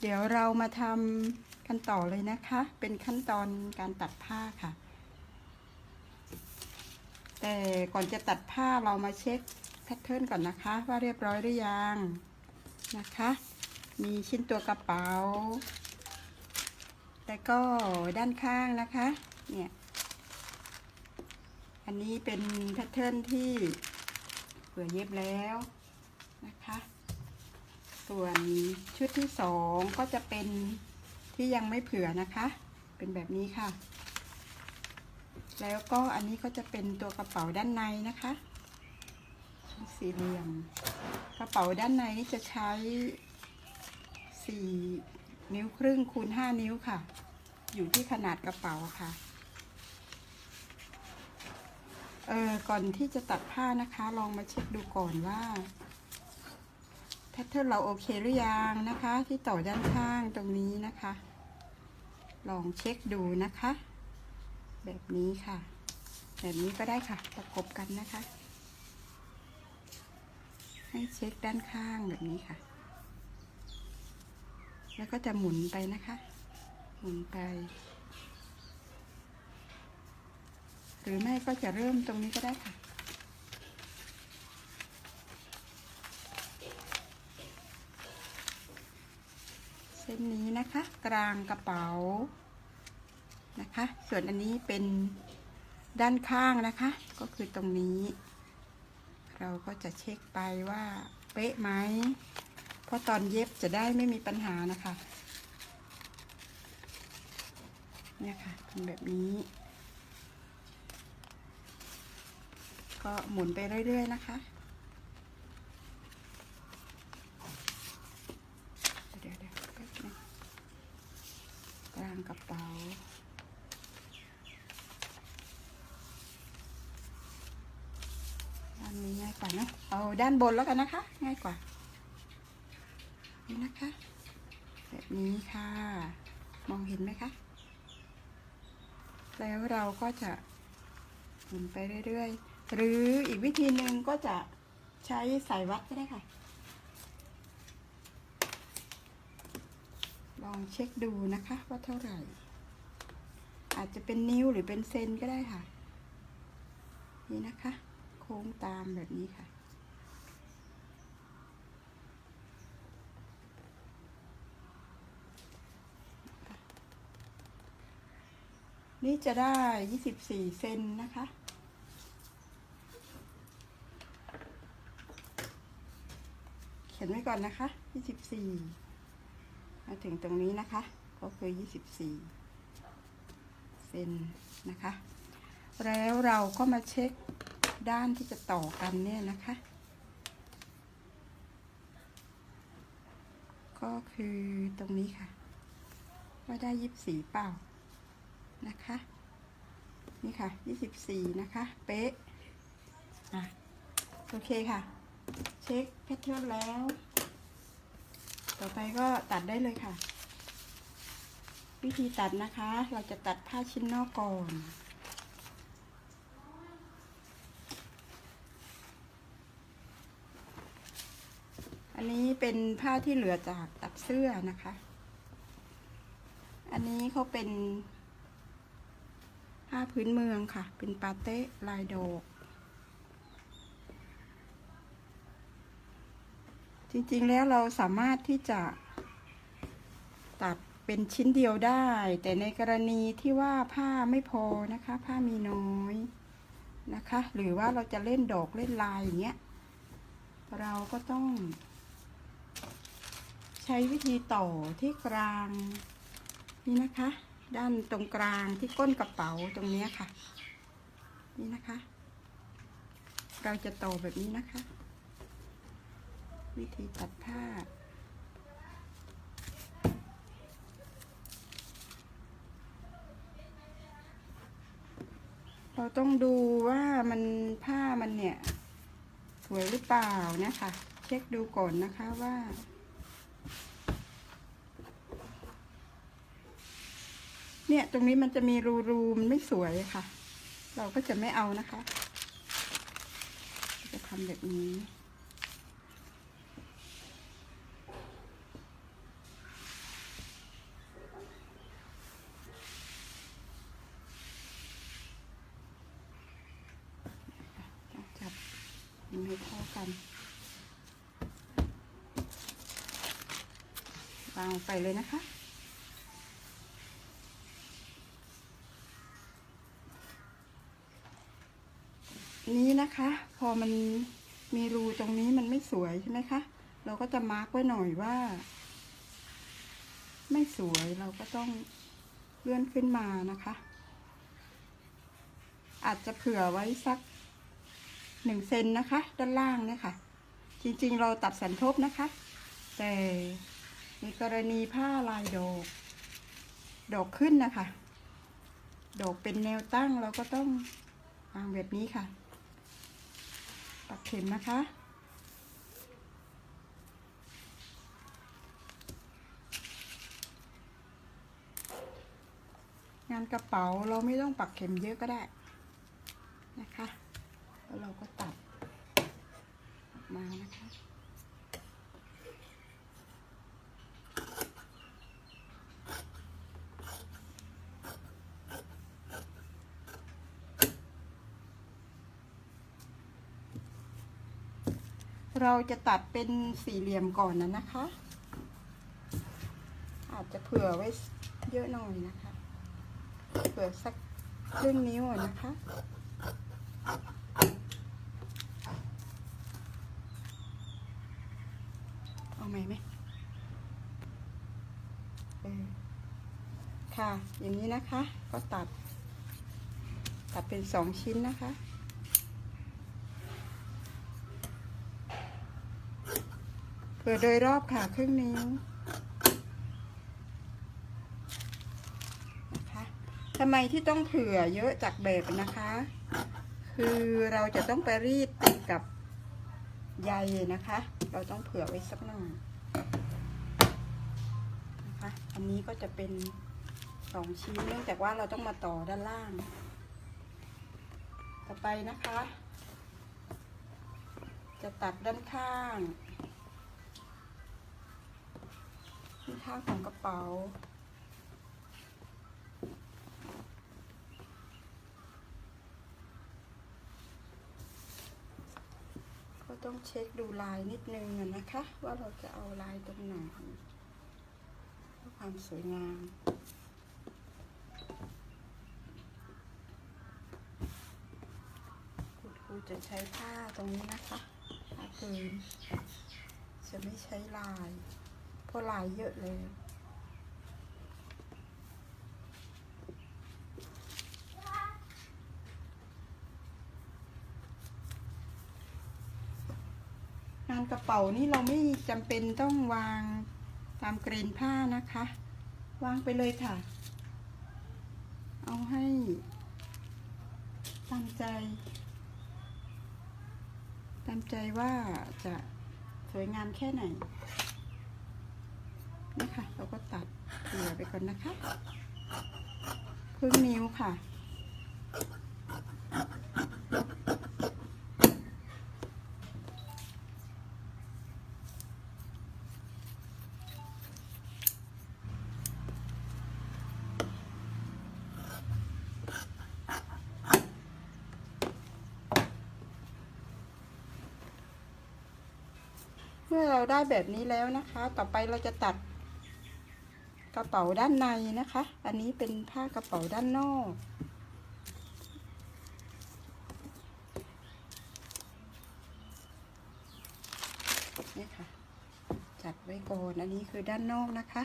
เดี๋ยวเรามาทำกันต่อเลยนะคะ เป็นขั้นตอนการตัดผ้าค่ะ แต่ก่อนจะตัดผ้าเรามาเช็คแพทเทิร์นก่อนนะคะ ว่าเรียบร้อยหรือยังนะคะ มีชิ้นตัวกระเป๋าแล้วก็ด้านข้างนะคะ เนี่ย อันนี้เป็นแพทเทิร์นที่เผื่อเย็บแล้วนะคะ ส่วนชุดที่สองก็จะเป็นที่ยังไม่เผื่อนะคะ เป็นแบบนี้ค่ะ แล้วก็อันนี้ก็จะเป็นตัวกระเป๋าด้านในนะคะสี่เหลี่ยม กระเป๋าด้านในนี่จะใช้สี่นิ้วครึ่งคูณห้านิ้วค่ะ อยู่ที่ขนาดกระเป๋าค่ะเออก่อนที่จะตัดผ้านะคะ ลองมาเช็คดูก่อนว่า แพทเทิร์นเราโอเคหรือยังนะคะ ที่ต่อด้านข้างตรงนี้นะคะ ลองเช็คดูนะคะ แบบนี้ค่ะ แบบนี้ก็ได้ค่ะประกบกันนะคะ ให้เช็คด้านข้างแบบนี้ค่ะ แล้วก็จะหมุนไปนะคะ หมุนไป หรือไม่ก็จะเริ่มตรงนี้ก็ได้ค่ะ เส้นนี้นะคะ กลางกระเป๋านะคะ ส่วนอันนี้เป็นด้านข้างนะคะ ก็คือตรงนี้ เราก็จะเช็คไปว่าเป๊ะไหมเพราะตอนเย็บจะได้ไม่มีปัญหานะคะเนี่ยค่ะเป็นแบบนี้ ก็หมุนไปเรื่อย ๆ นะคะ เดี๋ยวเดี๋ยวแป๊บนึง กระเป๋า ด้านนี้ง่ายกว่านะ เอาด้านบนแล้วกันนะคะ ง่ายกว่า นี่นะคะ แบบนี้ค่ะ มองเห็นไหมคะ แล้วเราก็จะหมุนไปเรื่อยๆ หรืออีกวิธีหนึ่งก็จะใช้สายวัดก็ได้ค่ะ ลองเช็คดูนะคะว่าเท่าไหร่ อาจจะเป็นนิ้วหรือเป็นเซนก็ได้ค่ะ นี่นะคะ โค้งตามแบบนี้ค่ะนี่จะได้ 24 เซนนะคะ เขียนไว้ก่อนนะคะ 24 มาถึงตรงนี้นะคะ ก็คือ 24 เซนนะคะ แล้วเราก็มาเช็คด้านที่จะต่อกันเนี่ยนะคะ ก็คือตรงนี้ค่ะ ว่าได้ 24 เปล่านะคะ นี่ค่ะ 24 นะคะ เป๊ะ อะ โอเคค่ะ เช็คแพทเทิร์นแล้ว ต่อไปก็ตัดได้เลยค่ะ วิธีตัดนะคะ เราจะตัดผ้าชิ้นนอกก่อนอันนี้เป็นผ้าที่เหลือจากตัดเสื้อนะคะ อันนี้เขาเป็นผ้าพื้นเมืองค่ะ เป็นปาเต้ลายดอก จริงๆแล้วเราสามารถที่จะตัดเป็นชิ้นเดียวได้ แต่ในกรณีที่ว่าผ้าไม่พอนะคะ ผ้ามีน้อยนะคะ หรือว่าเราจะเล่นดอกเล่นลายอย่างเงี้ยเราก็ต้อง ใช้วิธีต่อที่กลางนี่นะคะ ด้านตรงกลางที่ก้นกระเป๋าตรงเนี้ยค่ะ นี่นะคะ เราจะต่อแบบนี้นะคะ วิธีตัดผ้า เราต้องดูว่ามันผ้ามันเนี่ย สวยหรือเปล่านะคะ เช็คดูก่อนนะคะว่าเนี่ยตรงนี้มันจะมีรูรูๆมันไม่สวยค่ะ เราก็จะไม่เอานะคะ จะทำแบบนี้ วางไปเลยนะคะ นี้นะคะ พอมันมีรูตรงนี้มันไม่สวยใช่ไหมคะ เราก็จะมาร์กไว้หน่อยว่า ไม่สวยเราก็ต้องเลื่อนขึ้นมานะคะ อาจจะเผื่อไว้สักหนึ่งเซนนะคะ ด้านล่างเนี่ยค่ะ จริงๆ เราตัดสันทบนะคะ แต่ ในกรณีผ้าลายดอก ดอกขึ้นนะคะ ดอกเป็นแนวตั้งเราก็ต้องวางแบบนี้ค่ะ ปักเข็มนะคะ งานกระเป๋าเราไม่ต้องปักเข็มเยอะก็ได้นะคะ แล้วเราก็ตัดออกมานะคะ เราจะตัดเป็นสี่เหลี่ยมก่อนนะนะคะ อาจจะเผื่อไว้เยอะหน่อยนะคะ เผื่อสักครึ่งนิ้วอะนะคะเอาไหมไหมเออค่ะ อย่างนี้นะคะ ก็ตัด ตัดเป็นสองชิ้นนะคะ เผื่อโดยรอบค่ะครึ่งนิ้วนะคะทำไมที่ต้องเผื่อเยอะจากแบบนะคะ คือเราจะต้องไปรีดติดกับใยนะคะ เราต้องเผื่อไว้สักหน่อยนะคะ อันนี้ก็จะเป็นสองชิ้นเนื่องจากว่าเราต้องมาต่อด้านล่าง ต่อไปนะคะ จะตัดด้านข้าง ด้านข้างของกระเป๋า ก็ต้องเช็คดูลายนิดนึงอะนะคะ ว่าเราจะเอาลายตรงไหนเพื่อความสวยงามคุณครูจะใช้ผ้าตรงนี้นะคะผ้าปืนจะไม่ใช้ลาย เพราะลายเยอะเลย งานกระเป๋านี่เราไม่จำเป็นต้องวางตามเกรนผ้านะคะ วางไปเลยค่ะ เอาให้ตามใจ ตามใจว่าจะสวยงามแค่ไหน นะคะเราก็ตัดเกลี่ยไปก่อนนะคะครึ่งนิ้วค่ะ เมื่อเราได้แบบนี้แล้วนะคะ ต่อไปเราจะตัด กระเป๋าด้านในนะคะ อันนี้เป็นผ้ากระเป๋าด้านนอก นี่ค่ะ จัดไว้ก่อน อันนี้คือด้านนอกนะคะ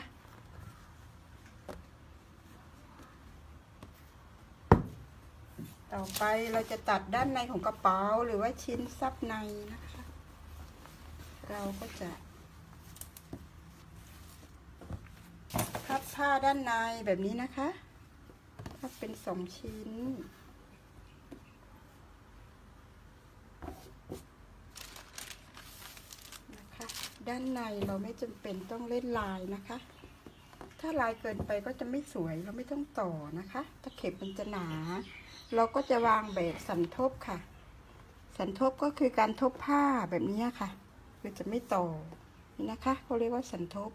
ต่อไปเราจะตัดด้านในของกระเป๋าหรือว่าชิ้นซับในนะคะ เราก็จะพับผ้า ด้านในแบบนี้นะคะพับเป็นสองชิ้น นะคะ ด้านในเราไม่จำเป็นต้องเล่นลายนะคะ ถ้าลายเกินไปก็จะไม่สวยเราไม่ต้องต่อนะคะถ้าเข็มมันจะหนา เราก็จะวางแบบสันทบค่ะ สันทบก็คือการทบผ้าแบบนี้ค่ะ คือจะไม่ต่อนี่นะคะเขาเรียกว่าสันทบ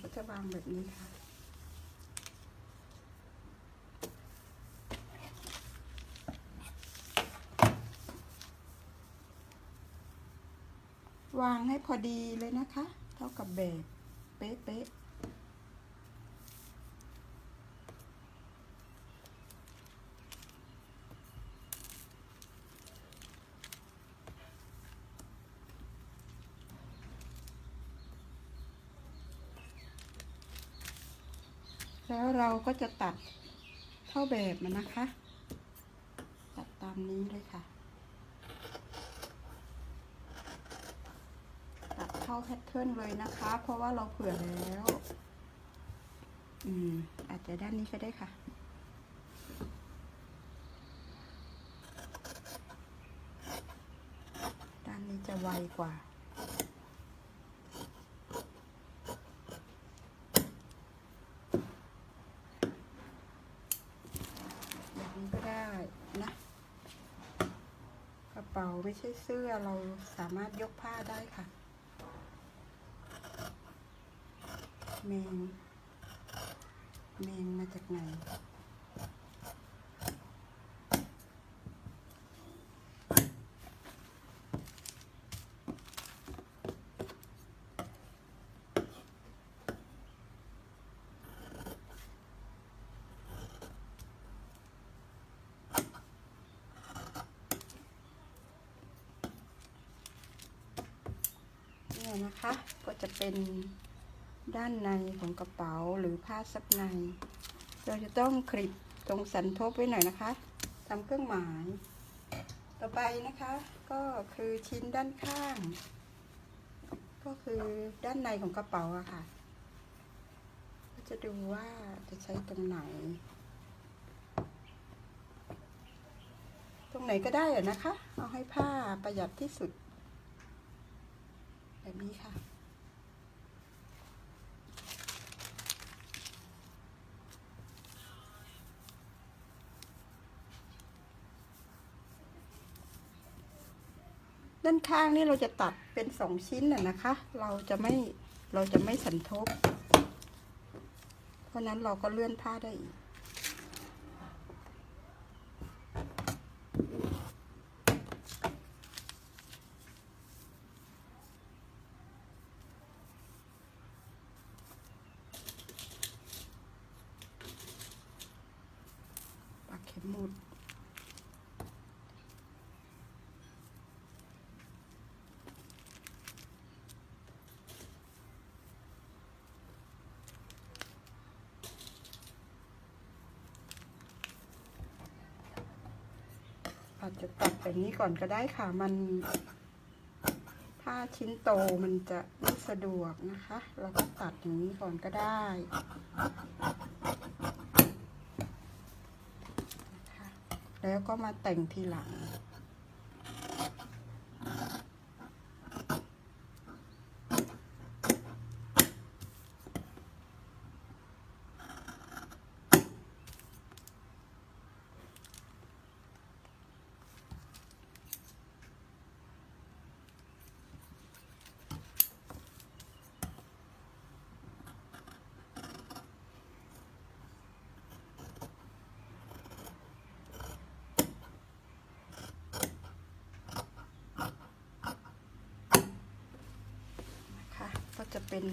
ก็จะวางแบบนี้ค่ะ วางให้พอดีเลยนะคะ เท่ากับแบบเป๊ะๆ แล้วเราก็จะตัดเท่าแบบมันนะคะ ตัดตามนี้เลยค่ะ ตัดเข้าแพทเทิร์นเลยนะคะ เพราะว่าเราเผื่อแล้ว อืม อาจจะด้านนี้ก็ได้ค่ะด้านนี้จะไวกว่า แบบนี้ก็ได้นะ กระเป๋า ไม่ใช่เสื้อเราสามารถยกผ้าได้ค่ะ แมง แมงมาจากไหน เนะคะ ก็จะเป็นด้านในของกระเป๋าหรือผ้าซับใน เราจะต้องคลิปตรงสันทบไว้หน่อยนะคะทำเครื่องหมาย ต่อไปนะคะก็คือชิ้นด้านข้าง ก็คือด้านในของกระเป๋าอะค่ะ ก็จะดูว่าจะใช้ตรงไหน ตรงไหนก็ได้อะนะคะ เอาให้ผ้าประหยัดที่สุด แบบนี้ค่ะ ด้านข้างนี่เราจะตัดเป็นสองชิ้นน่ะนะคะ เราจะไม่เราจะไม่สันทบ เพราะนั้นเราก็เลื่อนผ้าได้อีก อาจจะตัดแบบนี้ก่อนก็ได้ค่ะ มันถ้าชิ้นโตมันจะไม่สะดวกนะคะ เราก็ตัดอย่างนี้ก่อนก็ได้แล้วก็มาแต่งทีหลัง นะคะก็จะ เป็น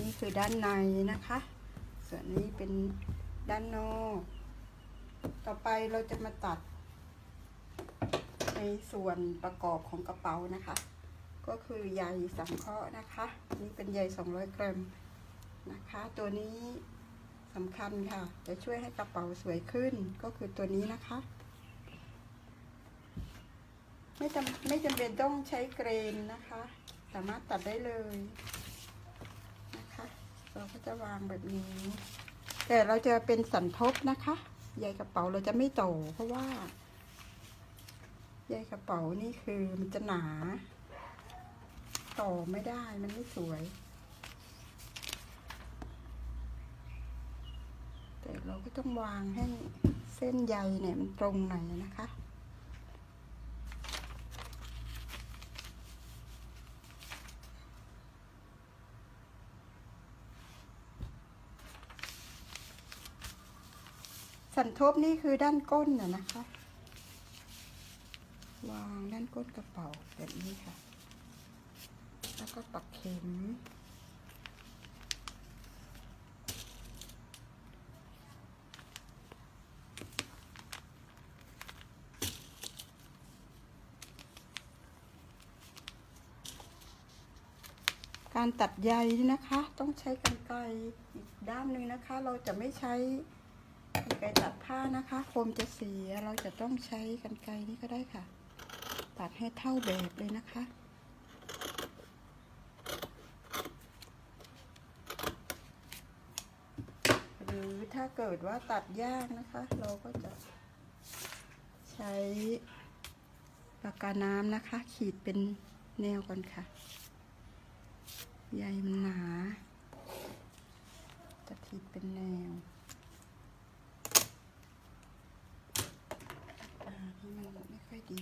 นี่คือด้านในนะคะ ส่วนนี้เป็นด้านนอก ต่อไปเราจะมาตัด ในส่วนประกอบของกระเป๋านะคะ ก็คือใยสังเคราะห์นะคะ นี่เป็นใย 200 กรัมนะคะ ตัวนี้สำคัญค่ะ จะช่วยให้กระเป๋าสวยขึ้นก็คือตัวนี้นะคะ ไม่จำไม่จำเป็นต้องใช้เกรนนะคะ สามารถตัดได้เลย เราก็จะวางแบบนี้ แต่เราจะเป็นสันทบนะคะใยกระเป๋าเราจะไม่โตเพราะว่าใยกระเป๋านี่คือมันจะหนา ต่อไม่ได้มันไม่สวย แต่เราก็ต้องวางให้เส้นใยเนี่ยมันตรงหน่อยนะคะ ทบนี่คือด้านก้นน่ะนะคะ วางด้านก้นกระเป๋าแบบนี้ค่ะ แล้วก็ปักเข็ม การตัดใยนะคะ ต้องใช้กรรไกรอีกด้ามหนึ่งนะคะ เราจะไม่ใช้ กรรไกรตัดผ้านะคะคมจะเสียเราจะต้องใช้กรรไกรนี่ก็ได้ค่ะ ตัดให้เท่าแบบเลยนะคะ หรือถ้าเกิดว่าตัดยากนะคะ เราก็จะใช้ปากกาน้ำนะคะ ขีดเป็นแนวก่อนค่ะ ใยมันหนา จะขีดเป็นแนว อ่านี่มันไม่ค่อย ดี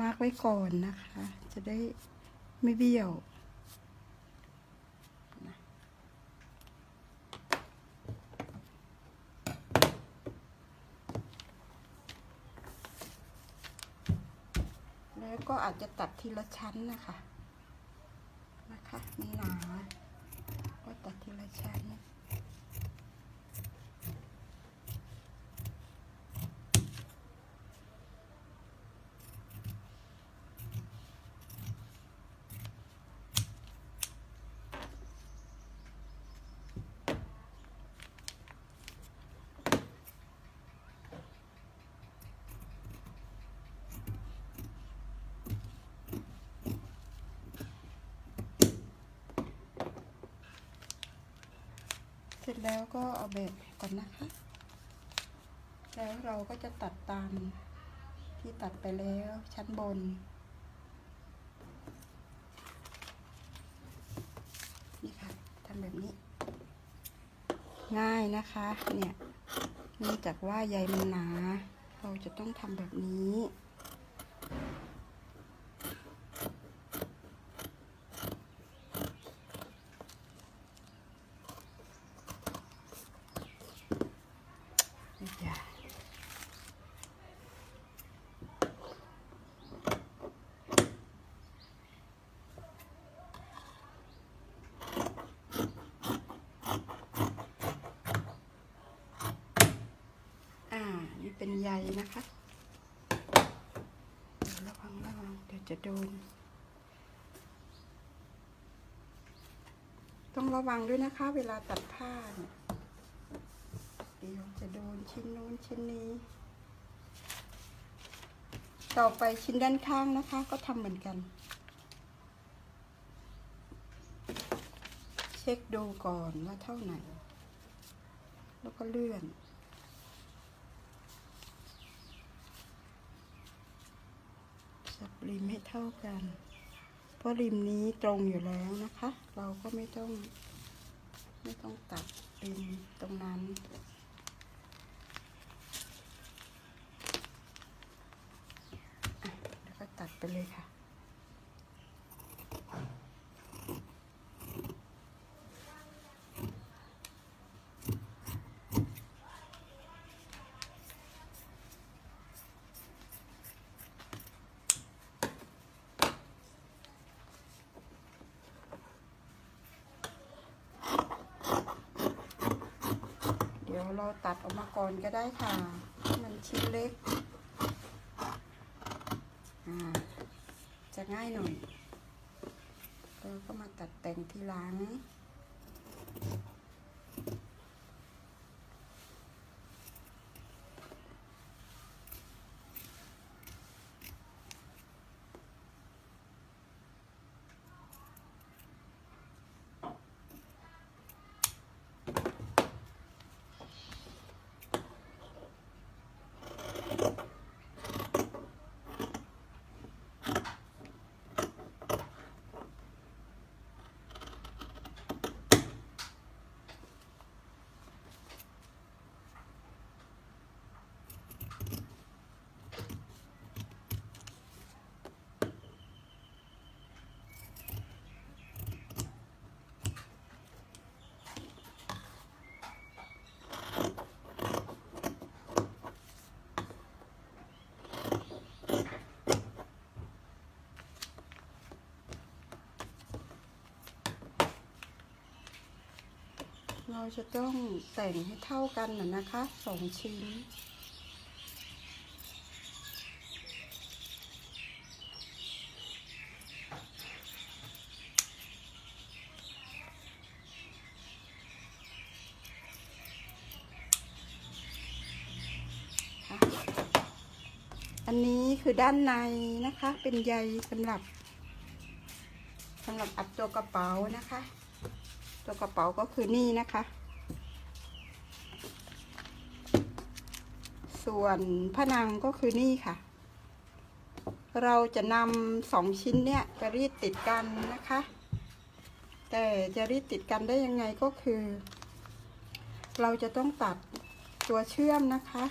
มาร์กไว้ก่อนนะคะ จะได้ไม่เบี้ยวนะแล้ว ก็อาจจะตัดทีละชั้นนะคะ นะคะ นี่หนาก็ตัดทีละชั้น แล้วก็เอาแบบก่อนนะคะ แล้วเราก็จะตัดตามที่ตัดไปแล้วชั้นบน นี่ค่ะทำแบบนี้ ง่ายนะคะ เนี่ยเนื่องจากว่าใยมันหนา เราจะต้องทำแบบนี้ อย่าอ่า นี่เป็นใยนะคะเดี๋ยวระวังระวังเดี๋ยวจะ โดน ต้องระวังด้วยนะคะ เวลาตัดผ้าเนี่ยเดี๋ยวจะโดนชิ้นนู้นชิ้นนี้ ต่อไปชิ้นด้านข้างนะคะ ก็ทำเหมือนกัน เช็คดูก่อนว่าเท่าไหร่ แล้วก็เลื่อน สับ ริมให้เท่ากัน เพราะริมนี้ตรงอยู่แล้วนะคะ เราก็ไม่ต้อง ไม่ต้องตัดริมตรงนั้น แล้วก็ตัดไปเลยค่ะ ยวเราตัดออกมาก่อนก็ได้ค่ะมันชิ้นเล็ก จะง่ายหน่อยเราก็มาตัดแต่งทีหลัง ราจะต้องแต่งให้เท่ากันนะนะคะสองชิ้น อันนี้คือด้านในนะคะเป็นใยสำหรับสำหรับอัดตัวกระเป๋านะคะ ตัวกระเป๋าก็คือนี่นะคะ ส่วนผนังก็คือนี่ค่ะ เราจะนำสองชิ้นเนี่ยจะรีดติดกันนะคะ แต่จะรีดติดกันได้ยังไงก็คือ เราจะต้องตัดตัวเชื่อมนะคะ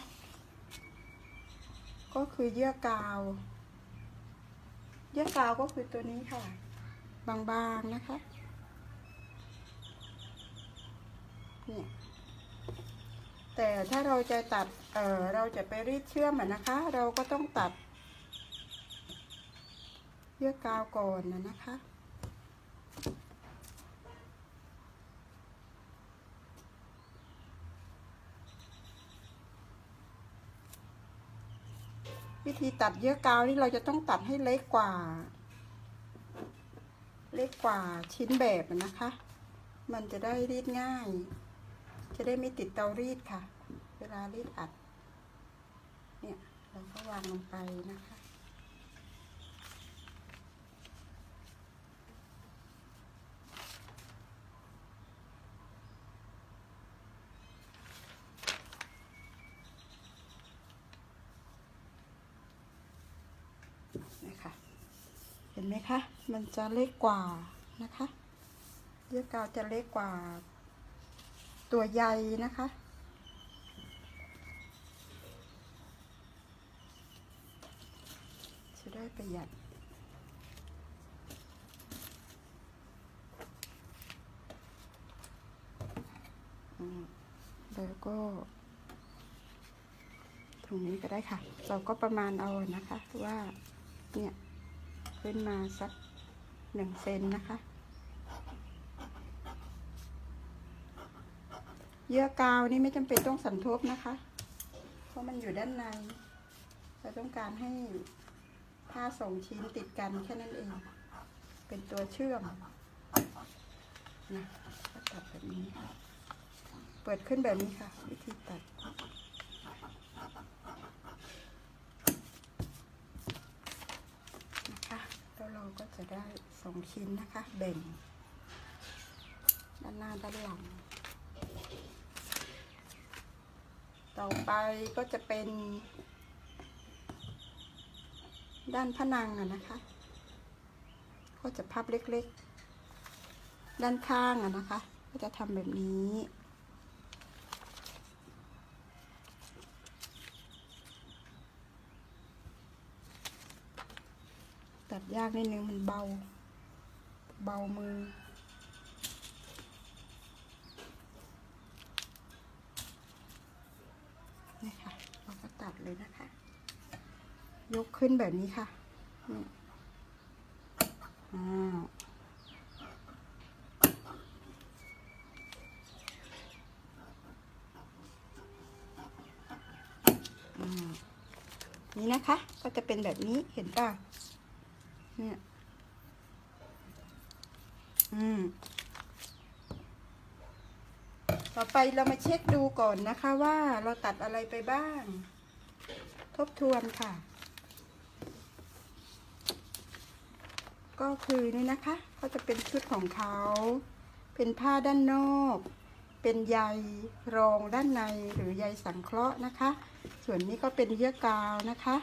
ก็คือเยื่อกาว เยื่อกาวก็คือตัวนี้ค่ะ บางๆนะคะ เนี่ยแต่ถ้าเราจะตัด เอ่อเราจะไปรีดเชื่อมอะนะคะ เราก็ต้องตัดเยื่อกาวก่อนนะนะคะวิธีตัดเยื่อกาวนี่เราจะต้องตัดให้เล็กกว่า เล็กกว่าชิ้นแบบนะคะ มันจะได้รีดง่าย จะได้ไม่ติดเตารีดค่ะ เวลารีดอัด เนี่ยเราก็วางลงไปนะคะนะคะเห็นไหมคะ มันจะเล็กกว่านะคะเยื่อกาวจะเล็กกว่า ตัวใยนะคะ จะได้ประหยัดแล้วก็ตรงนี้ก็ได้ค่ะ เราก็ประมาณเอานะคะว่าเนี่ยขึ้นมาสักหนึ่งเซนนะคะ เยื่อกาวนี่ไม่จำเป็นต้องสันทบนะคะ เพราะมันอยู่ด้านใน เราต้องการให้ผ้าสองชิ้นติดกันแค่นั้นเอง เป็นตัวเชื่อมนะตัดแบบนี้เปิดขึ้นแบบนี้ค่ะ วิธีตัดนะคะแล้วเราก็จะได้สองชิ้นนะคะแบ่งด้านหน้าด้านหลัง ต่อไปก็จะเป็น ด้านผนังอะนะคะ ก็จะพับเล็กๆ ด้านข้างอะนะคะ ก็จะทำแบบนี้ตัดยากนิดนึงมันเบา เบามือ นี่ค่ะ เราก็ตัดเลยนะคะ ยกขึ้นแบบนี้ค่ะนี่นี่นะคะ ก็จะเป็นแบบนี้เห็นป่ะเนี่ยอืมต่อไปเรามาเช็คดูก่อนนะคะว่าเราตัดอะไรไปบ้าง ทบทวนค่ะ ก็คือนี่นะคะ ก็จะเป็นชุดของเขา เป็นผ้าด้านนอก เป็นใยรองด้านในหรือใยสังเคราะห์นะคะ ส่วนนี้ก็เป็นเยื่อกาวนะคะ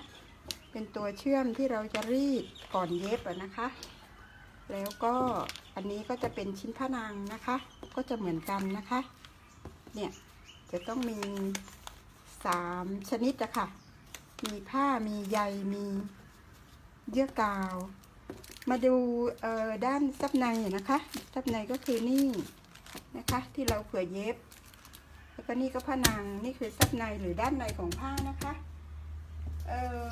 เป็นตัวเชื่อมที่เราจะรีดก่อนเย็บนะคะ แล้วก็อันนี้ก็จะเป็นชิ้นผ้านางนะคะ ก็จะเหมือนกันนะคะ เนี่ยจะต้องมีสามชนิดอะค่ะ มีผ้ามีใยมีเยื่อกาว มาดูด้านซับในนะคะซับในก็คือนี่นะคะ ที่เราเผื่อเย็บ แล้วก็นี่ก็ผ้านางนี่คือซับในหรือด้านในของผ้านะคะเออ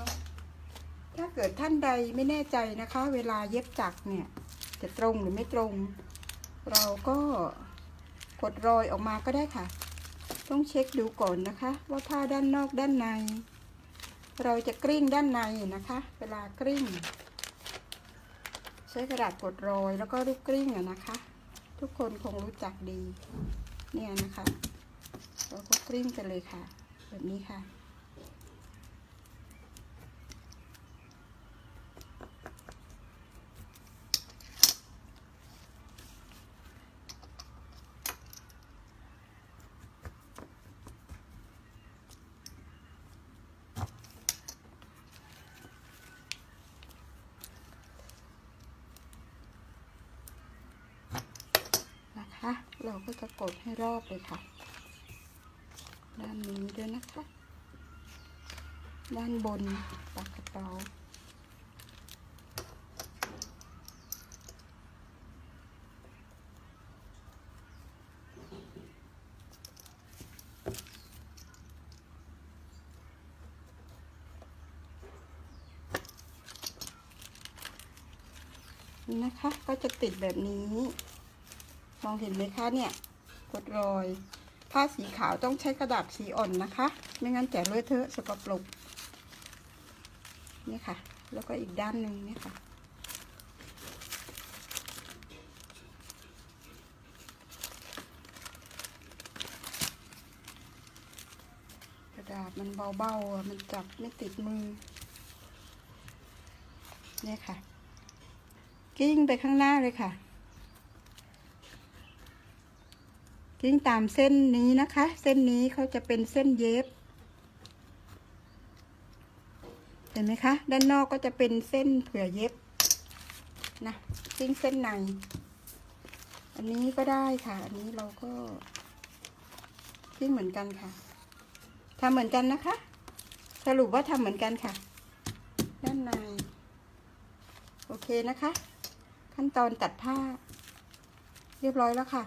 ถ้าเกิดท่านใดไม่แน่ใจนะคะ เวลาเย็บจักรเนี่ย จะตรงหรือไม่ตรง เราก็กดรอยออกมาก็ได้ค่ะ ต้องเช็คดูก่อนนะคะ ว่าผ้าด้านนอกด้านใน เราจะกลิ้งด้านในนะคะ เวลากลิ้ง ช้กระดาษกดรอยแล้วก็ลูกกลิ้งอะนะคะ ทุกคนคงรู้จักดี เนี่ยนะคะเราก็กลิ้งกันเลยค่ะ แบบนี้ค่ะ เรา ก็จะกดให้รอบเลยค่ะ ด้านนี้ด้วยนะคะ ด้านบนปากกระเป๋านนะคะก็จะติดแบบนี้ องเห็นไหมคะเนี่ยกดรอย ผ้าสีขาวต้องใช้กระดาษสีอ่อนนะคะ ไม่งั้นจะเลอะเทอะสกปรกนี่ค่ะ แล้วก็อีกด้านหนึ่งนี่ค่ะกระดาษมันเบาๆมันจับไม่ติดมือนี่ค่ะ กิ้งไปข้างหน้าเลยค่ะ กิ้งตามเส้นนี้นะคะ เส้นนี้เขาจะเป็นเส้นเย็บ เห็นไหมคะ ด้านนอกก็จะเป็นเส้นเผื่อเย็บนะกิ้งเส้นใน อันนี้ก็ได้ค่ะ อันนี้เราก็กิ้งเหมือนกันค่ะทำเหมือนกันนะคะ สรุปว่าทำเหมือนกันค่ะ ด้านใน โอเคนะคะ ขั้นตอนตัดผ้า เรียบร้อยแล้วค่ะ